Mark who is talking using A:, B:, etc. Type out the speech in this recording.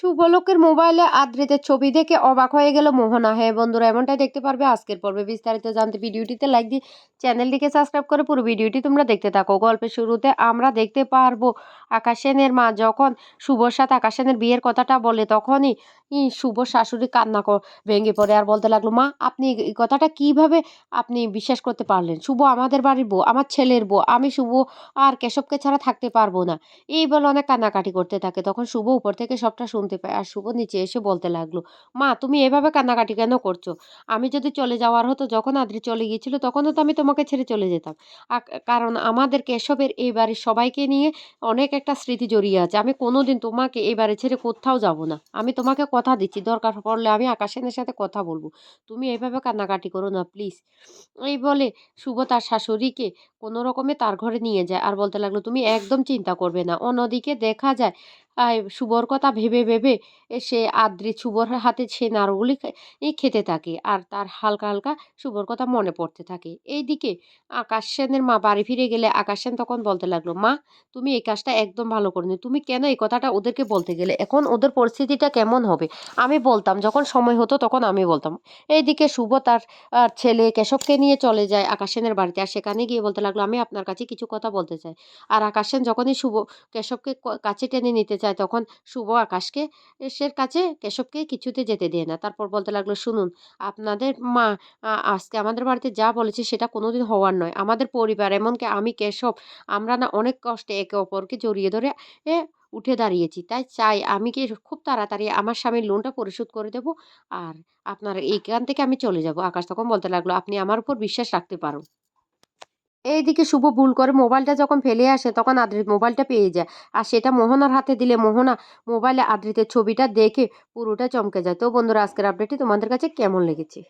A: শুভলোকের মোবাইলে আদ্রিতের ছবি দেখে অবাক হয়ে গেল মোহনা। হ্যাঁ বন্ধুরা, এমনটাই দেখতে পারবে আজকের পর্বে। বিস্তারিত জানতে ভিডিওটিতে লাইক দিয়ে চ্যানেলটিকে সাবস্ক্রাইব করে পুরো ভিডিওটি তোমরা দেখতে থাকো। গল্পের শুরুতে আমরা দেখতে পারব আকাশ সেনের মা, যখন শুভর সাথে আকাশ সেনের বিয়ের কথাটা বলে, তখনই শুভ শাশুড়ি কান্না ভেঙে পড়ে আর বলতে লাগল, মা, আপনি এই কথাটা কীভাবে আপনি বিশ্বাস করতে পারলেন? শুভ আমাদের বাড়ির বউ, আমার ছেলের বউ, আমি শুভ আর কেশবকে ছাড়া থাকতে পারব না। এই বলে অনেক কান্নাকাটি করতে থাকে। তখন শুভ উপর থেকে সবটা শুনতে পায়। আর শুভ নিচে এসে বলতে লাগল, মা, তুমি এভাবে কান্নাকাটি কেন করছ? আমি যদি চলে যাওয়ার হতো, যখন আদ্রি চলে গিয়েছিল, তখনও তো আমি তোমাকে ছেড়ে চলে যেতাম। কারণ আমাদের কেশবের এই বাড়ির সবাইকে নিয়ে অনেক একটা স্মৃতি জড়িয়ে আছে। আমি কোনোদিন তোমাকে এই বাড়ি ছেড়ে কোথাও যাব না। আমি তোমাকে কথা দিচ্ছি, দরকার পড়লে আমি আকাশেনের সাথে কথা বলব। তুমি এইভাবে কান্নাকাটি করো না, প্লিজ। এই বলে শুভ তার শাশুড়িকে কোনো রকমে তার ঘরে নিয়ে যায়। আর বলতে লাগল, তুমি একদম চিন্তা করবে না। অন্যদিকে দেখা যায় শুভর কথা ভেবে ভেবে সে আদ্রি শুভর হাতে সে নাড়ুগুলি খেতে থাকে আর তার হালকা হালকা শুভর কথা মনে পড়তে থাকে। এইদিকে আকাশ সেনের মা বাড়ি ফিরে গেলে আকাশ সেন তখন বলতে লাগল, মা, তুমি এই কাজটা একদম ভালো করনি। তুমি কেন এই কথাটা ওদেরকে বলতে গেলে? এখন ওদের পরিস্থিতিটা কেমন হবে? আমি বলতাম, যখন সময় হতো তখন আমি বলতাম। এইদিকে শুভ তার ছেলে কেশবকে নিয়ে চলে যায় আকাশ সেনের বাড়িতে আর সেখানে গিয়ে বলতে লাগল, আমি আপনার কাছে কিছু কথা বলতে চাই। আর আকাশ সেন যখনই শুভ কেশবকে কাছে টেনে নিতে চায় তখন শুভ আকাশকে এসের কাছে কেশবকে কিছুতে যেতে দেয় না। তারপর বলতে লাগল, শুনুন, আপনাদের মা আজকে আমাদের বাড়িতে যা বলেছে সেটা কোনোদিন হওয়ার নয়। আমাদের পরিবার, এমনকি আমি কেশব, আমরা না অনেক কষ্টে একে অপরকে জড়িয়ে ধরে এ, উঠে দাঁড়িয়েছি। তাই চাই আমি কি খুব তাড়াতাড়ি আমার স্বামীর লোনটা পরিশোধ করে দেব আর আপনার এইখান থেকে আমি চলে যাব। আকাশ তখন বলতে লাগল, আপনি আমার উপর বিশ্বাস রাখতে পারো। এইদিকে শুভ ভুল করে মোবাইলটা যখন ফেলে আসে তখন আদ্রিত মোবাইলটা পেয়ে যায়। আর সেটা মোহনার হাতে দিলে মোহনা মোবাইলে আদ্রিতের ছবিটা দেখে পুরোটা চমকে যায়। তো বন্ধুরা, আজকের আপডেটটি তোমাদের কাছে কেমন লেগেছে?